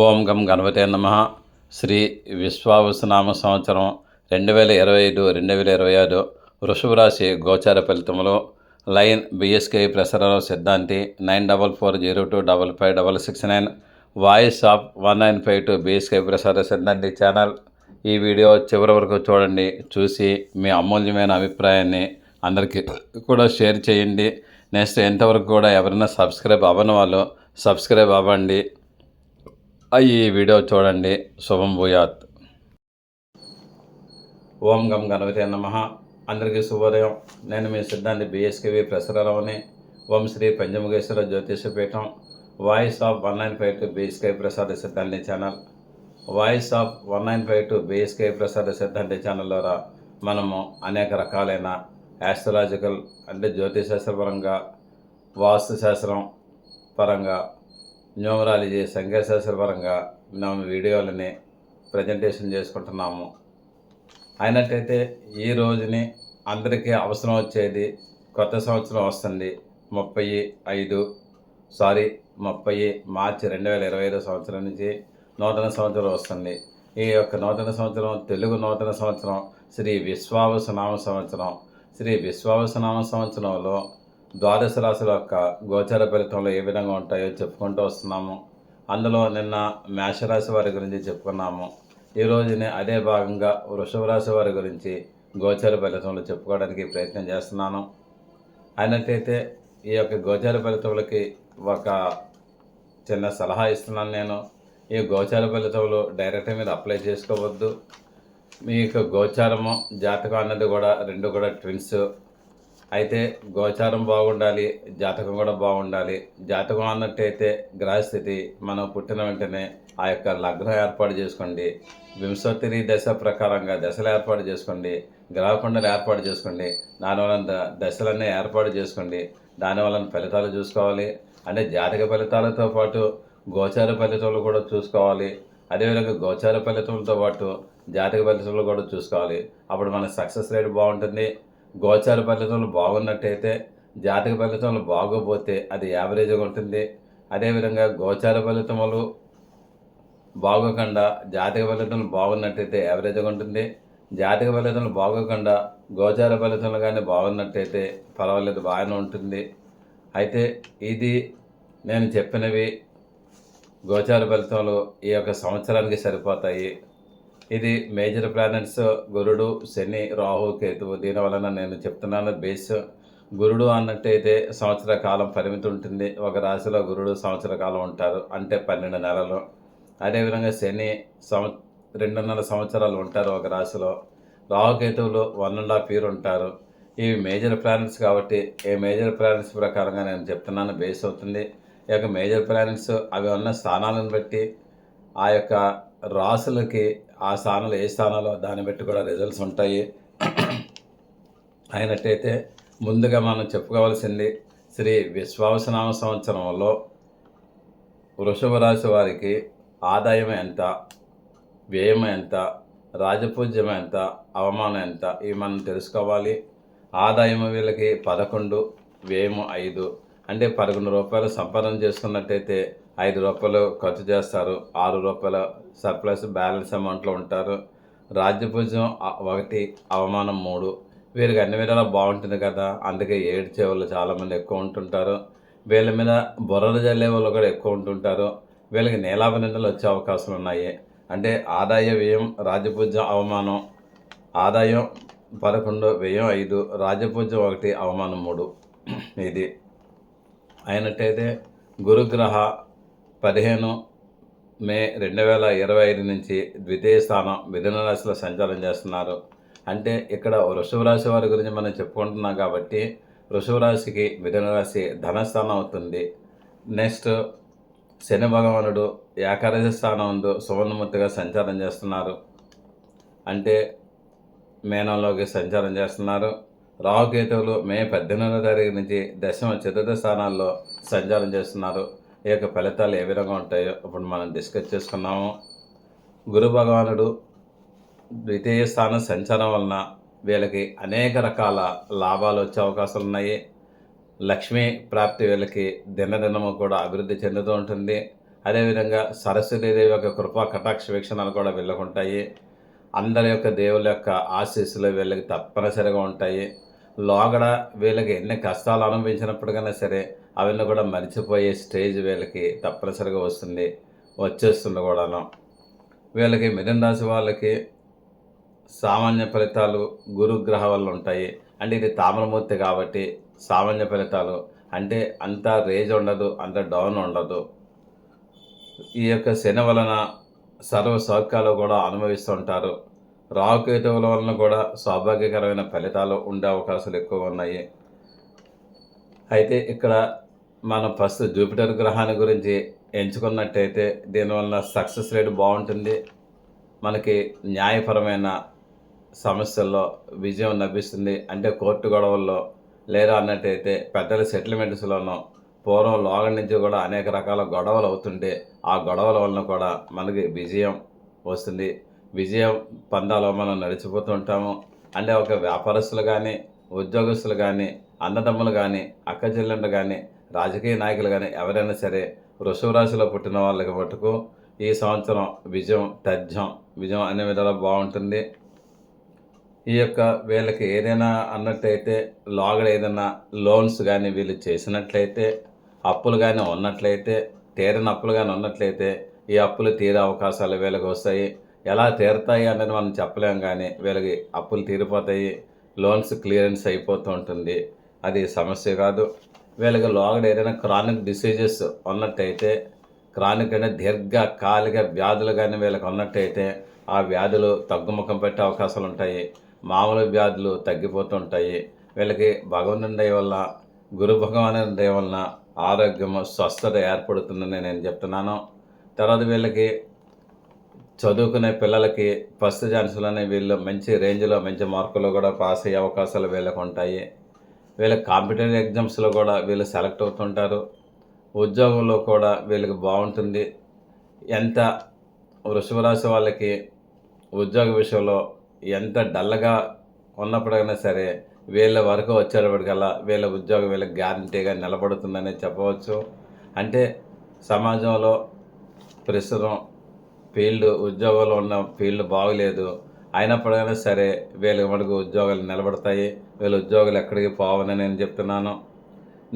ఓం గం గణపతే నమ. శ్రీ విశ్వావసనామ సంవత్సరం రెండు వేల ఇరవై ఐదు రెండు వేల ఇరవై ఆరు వృషభ రాశి గోచార ఫలితములు. Line BSK ప్రసారాల Siddhanti nine double four zero two double five double six nine. Voice of one nine five two BSK Prasara Siddhanti channel. ఈ వీడియో చివరి వరకు చూడండి. చూసి మీ అమూల్యమైన అభిప్రాయాన్ని అందరికీ కూడా షేర్ చేయండి. నెక్స్ట్ ఎంతవరకు కూడా ఎవరైనా సబ్స్క్రైబ్ అవ్వని వాళ్ళు సబ్స్క్రైబ్ అవ్వండి. ఈ వీడియో చూడండి. శుభం భూయాత్. ఓం గం గణపతి నమ. అందరికీ శుభోదయం. నేను మీ Siddhanti BSKV ప్రసరరావుని. Om Shri Panchamukheshwara Jyotishapeetham voice of one nine five two BSK Prasada Siddhanti channel. Voice of one nine five two BSK Prasada Siddhanti channel ద్వారా మనము అనేక రకాలైన యాస్ట్రలాజికల్ అంటే జ్యోతిశాస్త్ర పరంగా వాస్తుశాస్త్రం పరంగా న్యూమరాలజీ సంఖ్యాశాస్త్ర పరంగా మేము వీడియోలని ప్రజెంటేషన్ చేసుకుంటున్నాము. అయినట్టయితే ఈ రోజుని అందరికీ అవసరం వచ్చేది కొత్త సంవత్సరం వస్తుంది ముప్పై ఐదు సారీ ముప్పై మార్చి రెండు వేల ఇరవై ఐదో సంవత్సరం నుంచి నూతన సంవత్సరం వస్తుంది. ఈ యొక్క నూతన సంవత్సరం తెలుగు నూతన సంవత్సరం శ్రీ విశ్వావసనామ సంవత్సరం. శ్రీ విశ్వావసనామ సంవత్సరంలో ద్వాదశ రాశుల యొక్క గోచర ఫలితంలో ఏ విధంగా ఉంటాయో చెప్పుకుంటూ వస్తున్నాము. అందులో నిన్న మేషరాశి వారి గురించి చెప్పుకున్నాము. ఈ రోజునే అదే భాగంగా వృషభ రాశి వారి గురించి గోచర ఫలితంలో చెప్పుకోవడానికి ప్రయత్నం చేస్తున్నాను. అయినట్టయితే ఈ యొక్క గోచర ఫలితములకి ఒక చిన్న సలహా ఇస్తున్నాను నేను. ఈ గోచార ఫలితములు డైరెక్ట్గా మీరు అప్లై చేసుకోవద్దు. మీకు గోచారము జాతకం అన్నది కూడా రెండు కూడా ట్విన్స్ అయితే గోచారం బాగుండాలి జాతకం కూడా బాగుండాలి. జాతకం అన్నట్టయితే గ్రహస్థితి మనం పుట్టిన వెంటనే ఆ యొక్క లగ్నం ఏర్పాటు చేసుకోండి. వింశోత్తరి దశ ప్రకారంగా దశలు ఏర్పాటు చేసుకోండి. గ్రహకుండలు ఏర్పాటు చేసుకోండి. దానివల్ల ద- దశలన్నీ ఏర్పాటు చేసుకోండి. దానివల్ల ఫలితాలు చూసుకోవాలి. అంటే జాతక ఫలితాలతో పాటు గోచార ఫలితాలు కూడా చూసుకోవాలి. అదేవిధంగా గోచార ఫలితాలతో పాటు జాతక ఫలితాలు కూడా చూసుకోవాలి. అప్పుడు మన సక్సెస్ రేట్ బాగుంటుంది. గోచార ఫలితాలు బాగున్నట్టయితే జాతక ఫలితాలు బాగోపోతే అది యావరేజ్గా ఉంటుంది. అదేవిధంగా గోచార ఫలితములు బాగోకుండా జాతక ఫలితాలు బాగున్నట్టయితే యావరేజ్గా ఉంటుంది. జాతక ఫలితాలు బాగోకుండా గోచార ఫలితాలు కానీ బాగున్నట్టయితే పర్వాలేదు బాగానే ఉంటుంది. అయితే ఇది నేను చెప్పినవి గోచార ఫలితాలు ఈ యొక్క సంవత్సరానికి సరిపోతాయి. ఇది మేజర్ ప్లానెట్స్ గురుడు శని రాహు కేతువు. దీని వలన నేను చెప్తున్నాను బేస్ గురుడు అన్నట్టయితే సంవత్సర కాలం పరిమితి ఉంటుంది. ఒక రాశిలో గురుడు సంవత్సర కాలం ఉంటారు. అంటే పన్నెండు నెలలు. అదేవిధంగా శని సంవ రెండున్నర సంవత్సరాలు ఉంటారు ఒక రాశిలో. రాహుకేతువులు వన్ అండ్ హాఫ్ ఇయర్ ఉంటారు. ఇవి మేజర్ ప్లానెట్స్ కాబట్టి ఏ మేజర్ ప్లానెట్స్ ప్రకారంగా నేను చెప్తున్నాను బేస్ అవుతుంది. ఈ యొక్క మేజర్ ప్లానెట్స్ అవి ఉన్న స్థానాలను బట్టి ఆ యొక్క రాసులకి ఆ స్థానాలు ఏ స్థానాలో దాన్ని బట్టి కూడా రిజల్ట్స్ ఉంటాయి. అయినట్టయితే ముందుగా మనం చెప్పుకోవాల్సింది శ్రీ విశ్వావసనామ సంవత్సరంలో వృషభ రాశి వారికి ఆదాయం ఎంత వ్యయం ఎంత రాజపూజ్యం ఎంత అవమానం ఎంత ఇవి మనం తెలుసుకోవాలి. ఆదాయం వీళ్ళకి పదకొండు వ్యయము ఐదు. అంటే పదకొండు రూపాయలు సంపాదన చేసుకున్నట్టయితే ఐదు రూపాయలు ఖర్చు చేస్తారు ఆరు రూపాయల సర్ప్లస్ బ్యాలెన్స్ అమౌంట్లో ఉంటారు. రాజ్యపూజ్యం ఒకటి అవమానం మూడు. వీరికి అన్ని విధాలా బాగుంటుంది కదా. అందుకే ఏడ్చే వాళ్ళు చాలామంది ఎక్కువ ఉంటుంటారు. వీళ్ళ మీద బుర్రలు జల్లే వాళ్ళు కూడా ఎక్కువ ఉంటుంటారు. వీళ్ళకి నీలాభినందనలు వచ్చే అవకాశాలు ఉన్నాయి. అంటే ఆదాయ వ్యయం రాజపూజ్యం అవమానం ఆదాయం పదకొండు వ్యయం ఐదు రాజపూజ్యం ఒకటి అవమానం మూడు. ఇది. అయినట్టయితే గురుగ్రహ పదిహేను మే రెండు వేల ఇరవై ఐదు నుంచి ద్వితీయ స్థానం మిథున రాశిలో సంచారం చేస్తున్నారు. అంటే ఇక్కడ వృషభ రాశి వారి గురించి మనం చెప్పుకుంటున్నాం కాబట్టి వృషభ రాశికి మిథున రాశి ధనస్థానం అవుతుంది. నెక్స్ట్ శని భగవానుడు ఏకాదశి స్థానం ఉందో సువర్ణమూర్తిగా సంచారం చేస్తున్నారు. అంటే మేనంలోకి సంచారం చేస్తున్నారు. రాహుకేతువులు మే పద్దెనిమిదో తారీఖు నుంచి దశమ చతుర్థ స్థానాల్లో సంచారం చేస్తున్నారు. ఈ యొక్క ఫలితాలు ఏ విధంగా ఉంటాయో ఇప్పుడు మనం డిస్కస్ చేసుకున్నాము. గురు భగవానుడు ద్వితీయ స్థానం సంచారం వలన వీళ్ళకి అనేక రకాల లాభాలు వచ్చే అవకాశాలు ఉన్నాయి. లక్ష్మీ ప్రాప్తి వీళ్ళకి దినదినము కూడా అభివృద్ధి చెందుతూ ఉంటుంది. అదేవిధంగా సరస్వతీదేవి యొక్క కృపా కటాక్ష వీక్షణాలు కూడా వీళ్ళకుంటాయి. అందరి యొక్క దేవుళ్ళ యొక్క ఆశీస్సులు వీళ్ళకి తప్పనిసరిగా ఉంటాయి. లోగడ వీళ్ళకి ఎన్ని కష్టాలు అనుభవించినప్పటికైనా సరే అవన్నీ కూడా మర్చిపోయే స్టేజ్ వీళ్ళకి తప్పనిసరిగా వస్తుంది వచ్చేస్తుంది కూడాను. వీళ్ళకి మిథున రాశి వాళ్ళకి సామాన్య ఫలితాలు గురుగ్రహ వల్ల ఉంటాయి. అంటే ఇది తామరమూర్తి కాబట్టి సామాన్య ఫలితాలు. అంటే అంత రేజ్ ఉండదు అంత డౌన్ ఉండదు. ఈ యొక్క శని వలన సర్వ సౌఖ్యాలు కూడా అనుభవిస్తుంటారు. రాహుకేతువుల వలన కూడా సౌభాగ్యకరమైన ఫలితాలు ఉండే అవకాశాలు ఎక్కువ ఉన్నాయి. అయితే ఇక్కడ మనం ఫస్ట్ జూపిటర్ గ్రహాన్ని గురించి ఎంచుకున్నట్టయితే దీనివల్ల సక్సెస్ రేట్ బాగుంటుంది. మనకి న్యాయపరమైన సమస్యల్లో విజయం లభిస్తుంది. అంటే కోర్టు గొడవల్లో లేదా అన్నట్టయితే పెద్దల సెటిల్మెంట్స్లోనూ పూర్వం లోగం నుంచి కూడా అనేక రకాల గొడవలు అవుతుంటే ఆ గొడవల వలన కూడా మనకి విజయం వస్తుంది. విజయం పందాలో మనం నడిచిపోతూ ఉంటాము అంటే ఒక వ్యాపారస్తులు కానీ ఉద్యోగస్తులు కానీ అన్నదమ్ములు కానీ అక్క చెల్లెళ్ళు కానీ రాజకీయ నాయకులు కానీ ఎవరైనా సరే వృషభ రాశిలో పుట్టిన వాళ్ళకి మటుకు ఈ సంవత్సరం విజయం తథ్యం విజయం అనే విధాలు బాగుంటుంది. ఈ యొక్క వీళ్ళకి ఏదైనా అన్నట్లయితే లోగడ ఏదైనా లోన్స్ కానీ వీళ్ళు చేసినట్లయితే అప్పులు కానీ ఉన్నట్లయితే తీరని అప్పులు కానీ ఉన్నట్లయితే ఈ అప్పులు తీరే అవకాశాలు వీళ్ళకి వస్తాయి. ఎలా తీరుతాయి అనేది మనం చెప్పలేం కానీ వీళ్ళకి అప్పులు తీరిపోతాయి లోన్స్ క్లియరెన్స్ అయిపోతూ ఉంటుంది. అది సమస్య కాదు. వీళ్ళకి లోగడ ఏదైనా క్రానిక్ డిసీజెస్ ఉన్నట్టయితే క్రానిక్ అంటే దీర్ఘకాలిక వ్యాధులు కానీ వీళ్ళకి ఉన్నట్టయితే ఆ వ్యాధులు తగ్గుముఖం పెట్టే అవకాశాలు ఉంటాయి. మామూలు వ్యాధులు తగ్గిపోతుంటాయి వీళ్ళకి భగవంతుని దయ వల్ల గురు భగవాను దయ వలన ఆరోగ్యము స్వస్థత ఏర్పడుతుందని నేను చెప్తున్నాను. తర్వాత వీళ్ళకి చదువుకునే పిల్లలకి ఫస్ట్ ఛాన్స్లోనే వీళ్ళు మంచి రేంజ్లో మంచి మార్కులు కూడా పాస్ అయ్యే అవకాశాలు వీళ్ళకు ఉంటాయి. వీళ్ళ కాంపిటేటివ్ ఎగ్జామ్స్లో కూడా వీళ్ళు సెలెక్ట్ అవుతుంటారు. ఉద్యోగంలో కూడా వీళ్ళకి బాగుంటుంది. ఎంత వృషభ రాశి వాళ్ళకి ఉద్యోగ విషయంలో ఎంత డల్గా ఉన్నప్పటికైనా సరే వీళ్ళ వరకు వచ్చేటప్పటికల్లా వీళ్ళ ఉద్యోగం వీళ్ళకి గ్యారంటీగా నిలబడుతుందని చెప్పవచ్చు. అంటే సమాజంలో ప్రస్తుతం ఫీల్డ్ ఉద్యోగాలు ఉన్న ఫీల్డ్ బాగలేదు. అయినప్పటికైనా సరే వీళ్ళకి మనకు ఉద్యోగాలు నిలబడతాయి. వీళ్ళ ఉద్యోగాలు ఎక్కడికి పోవని నేను చెప్తున్నాను.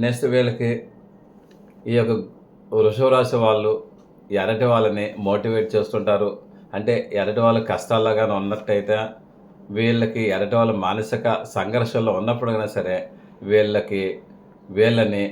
నెక్స్ట్ వీళ్ళకి ఈ యొక్క వృషభ రాశి వాళ్ళు ఎరటి వాళ్ళని మోటివేట్ చేస్తుంటారు. అంటే ఎరటి వాళ్ళ కష్టాల్లాగానే ఉన్నట్టయితే వీళ్ళకి ఎరటి వాళ్ళ మానసిక సంఘర్షణలో ఉన్నప్పుడైనా సరే వీళ్ళకి వీళ్ళని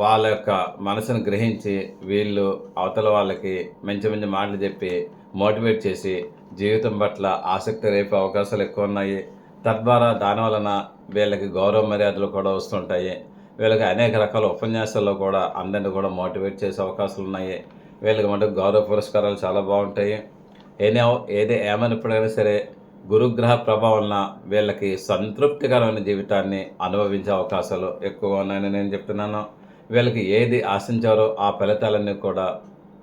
వాళ్ళ యొక్క మనసును గ్రహించి వీళ్ళు అవతల వాళ్ళకి మంచి మంచి మాటలు చెప్పి మోటివేట్ చేసి జీవితం పట్ల ఆసక్తి రేపే అవకాశాలు ఎక్కువ ఉన్నాయి. తద్వారా దాని వలన వీళ్ళకి గౌరవ మర్యాదలు కూడా వస్తుంటాయి. వీళ్ళకి అనేక రకాల ఉపన్యాసాల్లో కూడా అందరిని కూడా మోటివేట్ చేసే అవకాశాలు ఉన్నాయి. వీళ్ళకి మటుకు గౌరవ పురస్కారాలు చాలా బాగుంటాయి. ఏనే ఏది ఏమైనప్పుడైనా సరే గురుగ్రహ ప్రభావం వీళ్ళకి సంతృప్తికరమైన జీవితాన్ని అనుభవించే అవకాశాలు ఎక్కువగా ఉన్నాయని నేను చెప్తున్నాను. వీళ్ళకి ఏది ఆశించారో ఆ ఫలితాలన్నీ కూడా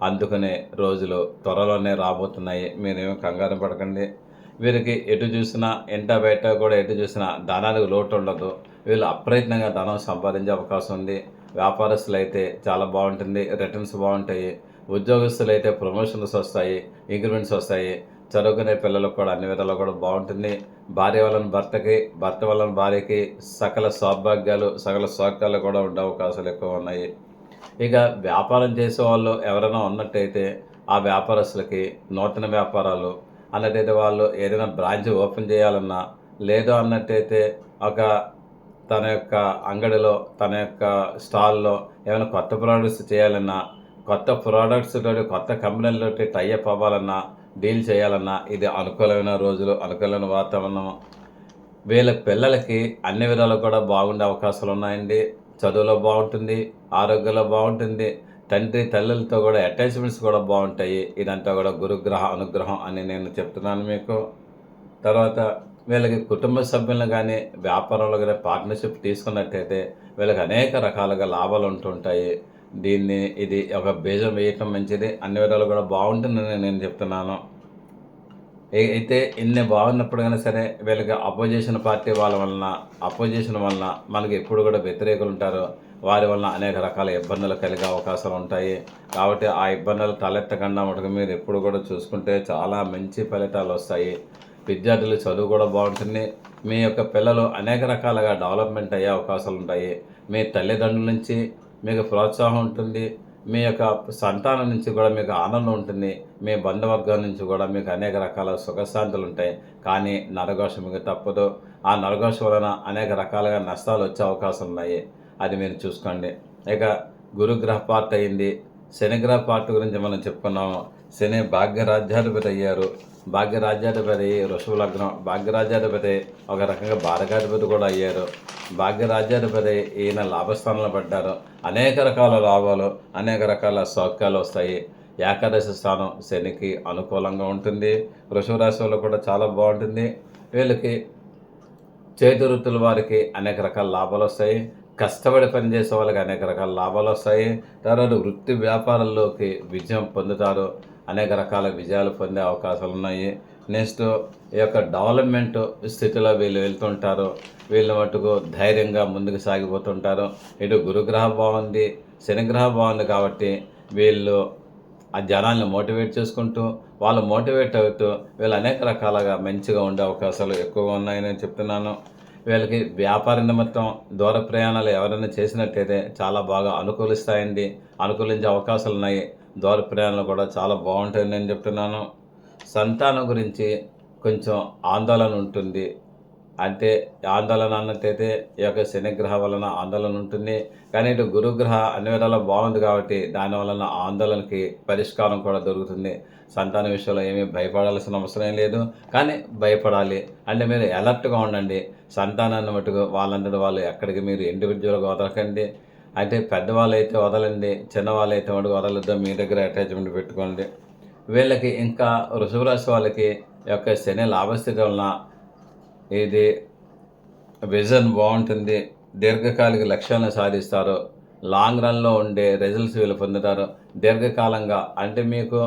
అందుకునే రోజులు త్వరలోనే రాబోతున్నాయి. మీరేమి కంగారు పడకండి. వీరికి ఎటు చూసినా ఎంట బయట కూడా ఎటు చూసినా ధనానికి లోటు ఉండదు. వీళ్ళు అప్రయత్నంగా ధనం సంపాదించే అవకాశం ఉంది. వ్యాపారస్తులు అయితే చాలా బాగుంటుంది. రిటర్న్స్ బాగుంటాయి. ఉద్యోగస్తులు అయితే ప్రమోషన్స్ వస్తాయి. ఇంక్రిమెంట్స్ వస్తాయి. చదువుకునే పిల్లలకు కూడా అన్ని విధాలు కూడా బాగుంటుంది. భార్య వలన భర్తకి భర్త వలన భార్యకి సకల సౌభాగ్యాలు సకల సౌఖ్యాలు కూడా ఉండే అవకాశాలు ఎక్కువ ఉన్నాయి. ఇక వ్యాపారం చేసే వాళ్ళు ఎవరైనా ఉన్నట్టయితే ఆ వ్యాపారస్తులకి నూతన వ్యాపారాలు అన్నట్టయితే వాళ్ళు ఏదైనా బ్రాంచ్ ఓపెన్ చేయాలన్నా లేదు అన్నట్టయితే ఒక తన యొక్క అంగడిలో తన యొక్క స్టాల్లో ఏమైనా కొత్త ప్రోడక్ట్స్ చేయాలన్నా కొత్త ప్రోడక్ట్స్ తోటి కొత్త కంపెనీలతోటి టైఅప్ అవ్వాలన్నా డీల్ చేయాలన్నా ఇది అనుకూలమైన రోజులు అనుకూలమైన వాతావరణం. వీళ్ళ పిల్లలకి అన్ని విధాలు కూడా బాగుండే అవకాశాలు ఉన్నాయండి. చదువులో బాగుంటుంది ఆరోగ్యంలో బాగుంటుంది. తండ్రి తల్లులతో కూడా అటాచ్మెంట్స్ కూడా బాగుంటాయి. ఇదంతా కూడా గురుగ్రహ అనుగ్రహం అని నేను చెప్తున్నాను మీకు. తర్వాత వీళ్ళకి కుటుంబ సభ్యులను కానీ వ్యాపారంలో కానీ పార్ట్నర్షిప్ తీసుకున్నట్టయితే వీళ్ళకి అనేక రకాలుగా లాభాలు ఉంటుంటాయి దీన్ని ఇది ఒక బీజం వేయటం మంచిది. అన్ని విధాలు కూడా బాగుంటుందని నేను చెప్తున్నాను. అయితే ఇన్ని బాగున్నప్పుడు కానీ సరే వీళ్ళకి అపోజిషన్ పార్టీ వాళ్ళ వలన అపోజిషన్ వలన మనకి ఎప్పుడు కూడా వ్యతిరేకులు ఉంటారు. వారి వలన అనేక రకాల ఇబ్బందులు కలిగే అవకాశాలు ఉంటాయి. కాబట్టి ఆ ఇబ్బందులు తలెత్తకుండా మటుకు మీరు ఎప్పుడు కూడా చూసుకుంటే చాలా మంచి ఫలితాలు వస్తాయి. విద్యార్థులు చదువు కూడా బాగుంటుంది. మీ యొక్క పిల్లలు అనేక రకాలుగా డెవలప్మెంట్ అయ్యే అవకాశాలు ఉంటాయి. మీ తల్లిదండ్రుల నుంచి మీకు ప్రోత్సాహం ఉంటుంది. మీ యొక్క సంతానం నుంచి కూడా మీకు ఆనందం ఉంటుంది. మీ బంధువర్గం నుంచి కూడా మీకు అనేక రకాల సుఖశాంతులు ఉంటాయి. కానీ నరఘోష మీకు తప్పదు. ఆ నరఘోష వలన అనేక రకాలుగా నష్టాలు వచ్చే అవకాశం ఉన్నాయి. అది మీరు చూసుకోండి. ఇక గురుగ్రహ పార్ట్ అయింది. శనిగ్రహ పార్ట్ గురించి మనం చెప్పుకున్నాము. శని భాగ్యరాజ్యాధిపతి అయ్యారు. భాగ్యరాజ్యాధిపతి వృషభ భాగ్యరాజ్యాధిపతి ఒక రకంగా భారగాధిపతి కూడా అయ్యారు. భాగ్యరాజ్యాధిపతి ఈయన లాభస్థానంలో పడ్డారు. అనేక రకాల లాభాలు అనేక రకాల సౌఖ్యాలు వస్తాయి. ఏకాదశి స్థానం శనికి అనుకూలంగా ఉంటుంది. వృషభ రాశిలో వాళ్ళు కూడా చాలా బాగుంటుంది. వీళ్ళకి చేతి వృత్తుల వారికి అనేక రకాల లాభాలు వస్తాయి. కష్టపడి పనిచేసే వాళ్ళకి అనేక రకాల లాభాలు వస్తాయి. తర్వాత వృత్తి వ్యాపారాల్లోకి విజయం పొందుతారు. అనేక రకాల విజయాలు పొందే అవకాశాలు ఉన్నాయి. నెక్స్ట్ ఈ యొక్క డెవలప్మెంట్ స్థితిలో వీళ్ళు వెళ్తుంటారు. వీళ్ళ మటుకు ధైర్యంగా ముందుకు సాగిపోతుంటారు. ఇటు గురుగ్రహం బాగుంది శనిగ్రహం బాగుంది కాబట్టి వీళ్ళు ఆ జనాల్ని మోటివేట్ చేసుకుంటూ వాళ్ళు మోటివేట్ అవుతూ వీళ్ళు అనేక రకాలుగా మంచిగా ఉండే అవకాశాలు ఎక్కువగా ఉన్నాయని చెప్తున్నాను. వీళ్ళకి వ్యాపార నిమిత్తం దూర ప్రయాణాలు ఎవరైనా చేసినట్టయితే చాలా బాగా అనుకూలిస్తాయండి. అనుకూలించే అవకాశాలు ఉన్నాయి. దూర ప్రయాణాలు కూడా చాలా బాగుంటాయని నేను చెప్తున్నాను. సంతానం గురించి కొంచెం ఆందోళన ఉంటుంది. అంటే ఆందోళన అన్నట్టయితే ఈ యొక్క శనిగ్రహ వలన ఆందోళన ఉంటుంది. కానీ ఇటు గురుగ్రహ అన్ని విధాలా బాగుంది కాబట్టి దాని వలన ఆందోళనకి పరిష్కారం కూడా దొరుకుతుంది. సంతాన విషయంలో ఏమీ భయపడాల్సిన అవసరం లేదు. కానీ భయపడాలి. అంటే మీరు అలర్ట్గా ఉండండి. సంతానాన్ని మటుకు వాళ్ళందరూ వాళ్ళు ఎక్కడికి మీరు ఇండివిజువల్గా వదలకండి అంటే పెద్దవాళ్ళు అయితే వదలండి చిన్నవాళ్ళు అయితే వదలద్దు వదలొద్దు మీ దగ్గర అటాచ్మెంట్ పెట్టుకోండి. వీళ్ళకి ఇంకా వృషభ వాళ్ళకి యొక్క శని లాభస్థితి వలన ఇది విజన్ బాగుంటుంది. దీర్ఘకాలిక లక్ష్యాలను సాధిస్తారు. లాంగ్ రన్లో ఉండే రిజల్ట్స్ వీళ్ళు పొందుతారు. దీర్ఘకాలంగా అంటే మీకు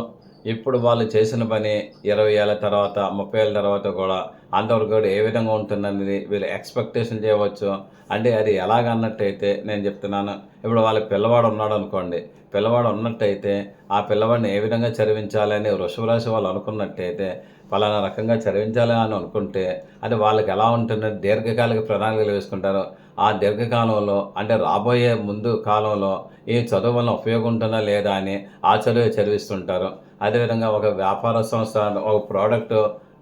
ఇప్పుడు వాళ్ళు చేసిన పని ఇరవై ఏళ్ళ తర్వాత ముప్పై ఏళ్ళ తర్వాత కూడా అంతవరకు కూడా ఏ విధంగా ఉంటుందనేది వీళ్ళు ఎక్స్పెక్టేషన్ చేయవచ్చు. అంటే అది ఎలాగన్నట్టయితే నేను చెప్తున్నాను. ఇప్పుడు వాళ్ళ పిల్లవాడు ఉన్నాడు అనుకోండి. పిల్లవాడు ఉన్నట్టయితే ఆ పిల్లవాడిని ఏ విధంగా చదివించాలని వృషభ వాళ్ళు అనుకున్నట్టయితే పలానా రకంగా చదివించాలి అని అనుకుంటే అది వాళ్ళకి ఎలా ఉంటుంది? దీర్ఘకాలిక ప్రణాళికలు వేసుకుంటారు. ఆ దీర్ఘకాలంలో అంటే రాబోయే ముందు కాలంలో ఈ చదువు వల్ల ఉపయోగం ఉంటుందా లేదా అని ఆ చదువు చదివిస్తుంటారు. అదేవిధంగా ఒక వ్యాపార సంస్థ ఒక ప్రోడక్ట్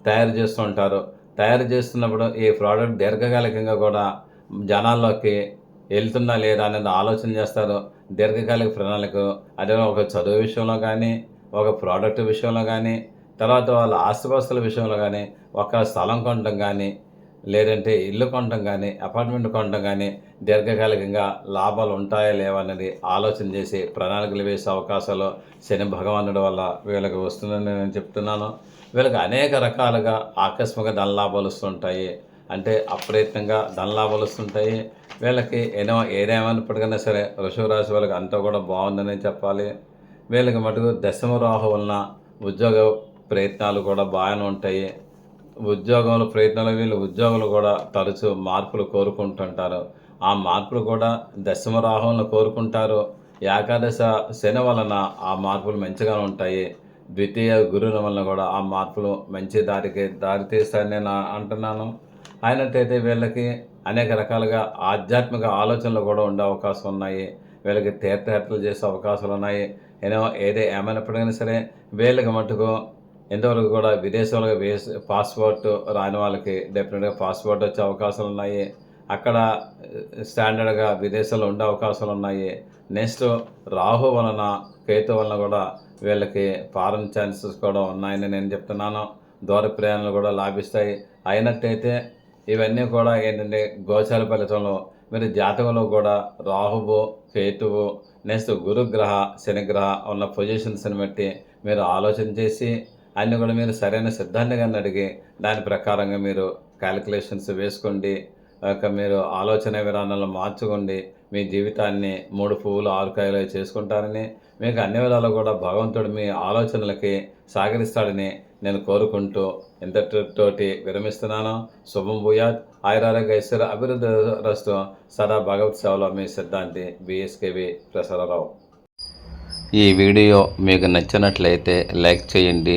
తయారు చేస్తుంటారు తయారు చేస్తున్నప్పుడు ఈ ప్రోడక్ట్ దీర్ఘకాలికంగా కూడా జనాల్లోకి వెళ్తుందా లేదా అనేది ఆలోచన చేస్తారు. దీర్ఘకాలిక ప్రణాళిక అదే ఒక చదువు విషయంలో కానీ ఒక ప్రోడక్ట్ విషయంలో కానీ తర్వాత వాళ్ళ ఆస్తిపాస్తుల విషయంలో కానీ ఒక స్థలం కొనడం కానీ లేదంటే ఇల్లు కొనడం కానీ అపార్ట్మెంట్ కొనడం కానీ దీర్ఘకాలికంగా లాభాలు ఉంటాయా లేవా అనేది ఆలోచన చేసి ప్రణాళికలు వేసే అవకాశాలు శని భగవానుడి వల్ల వీళ్ళకి వస్తుందని నేను చెప్తున్నాను. వీళ్ళకి అనేక రకాలుగా ఆకస్మిక ధన లాభాలు వస్తుంటాయి. అంటే అప్రయత్నంగా ధన లాభాలు వస్తుంటాయి. వీళ్ళకి ఏదో ఏదేమైనప్పటికైనా సరే ఋషభ రాశి వాళ్ళకి అంతా కూడా బాగుందని చెప్పాలి. వీళ్ళకి మటుకు దశమ రాహు వలన ఉద్యోగ ప్రయత్నాలు కూడా బాగానే ఉంటాయి. ఉద్యోగంలో ప్రయత్నాలు వీళ్ళు ఉద్యోగులు కూడా తరచూ మార్పులు కోరుకుంటుంటారు. ఆ మార్పులు కూడా దశమ రాహులను కోరుకుంటారు. ఏకాదశ శని వలన ఆ మార్పులు మంచిగా ఉంటాయి. ద్వితీయ గురువుల వలన కూడా ఆ మార్పులు మంచి దారికి దారితీస్తాయని నేను అంటున్నాను. అయినట్టయితే వీళ్ళకి అనేక రకాలుగా ఆధ్యాత్మిక ఆలోచనలు కూడా ఉండే అవకాశం ఉన్నాయి. వీళ్ళకి తీర్థయాత్రలు చేసే అవకాశాలు ఉన్నాయి. ఏదో ఏదే ఏమైనప్పటికైనా సరే వీళ్ళకి మటుకు ఇంతవరకు కూడా విదేశాలకు వేస్ పాస్పోర్ట్ రాని వాళ్ళకి డెఫినెట్గా పాస్పోర్ట్ వచ్చే అవకాశాలు ఉన్నాయి. అక్కడ స్టాండర్డ్గా విదేశాల్లో ఉండే అవకాశాలు ఉన్నాయి. నెక్స్ట్ రాహు వలన కేతు వలన కూడా వీళ్ళకి ఫారెన్ ఛాన్సెస్ కూడా ఉన్నాయని నేను చెప్తున్నాను. దూర ప్రయాణాలు కూడా లాభిస్తాయి. అయినట్టయితే ఇవన్నీ కూడా ఏంటంటే గోచార ఫలితంలో మీరు జాతకంలో కూడా రాహువు కేతువు నెక్స్ట్ గురుగ్రహ శనిగ్రహ ఉన్న పొజిషన్స్ని బట్టి మీరు ఆలోచన చేసి అన్నీ కూడా మీరు సరైన సిద్ధాన్ని కానీ అడిగి దాని ప్రకారంగా మీరు క్యాలిక్యులేషన్స్ వేసుకోండి ఒక మీరు ఆలోచన విధానాలు మార్చుకోండి మీ జీవితాన్ని మూడు పువ్వులు ఆరు కాయలు చేసుకుంటారని మీకు అన్ని విధాలు కూడా భగవంతుడు మీ ఆలోచనలకి సాగరిస్తాడని నేను కోరుకుంటూ ఇంతటితోటి విరమిస్తున్నాను. శుభం భూయాత్. ఆయురారోగ్య ఐశ్వర్య అభివృద్ధి రస్తు సదా భగవత్ సేవలో మీ సిద్ధాంతి బిఎస్కేవి ప్రసారరావు. ఈ వీడియో మీకు నచ్చినట్లయితే లైక్ చేయండి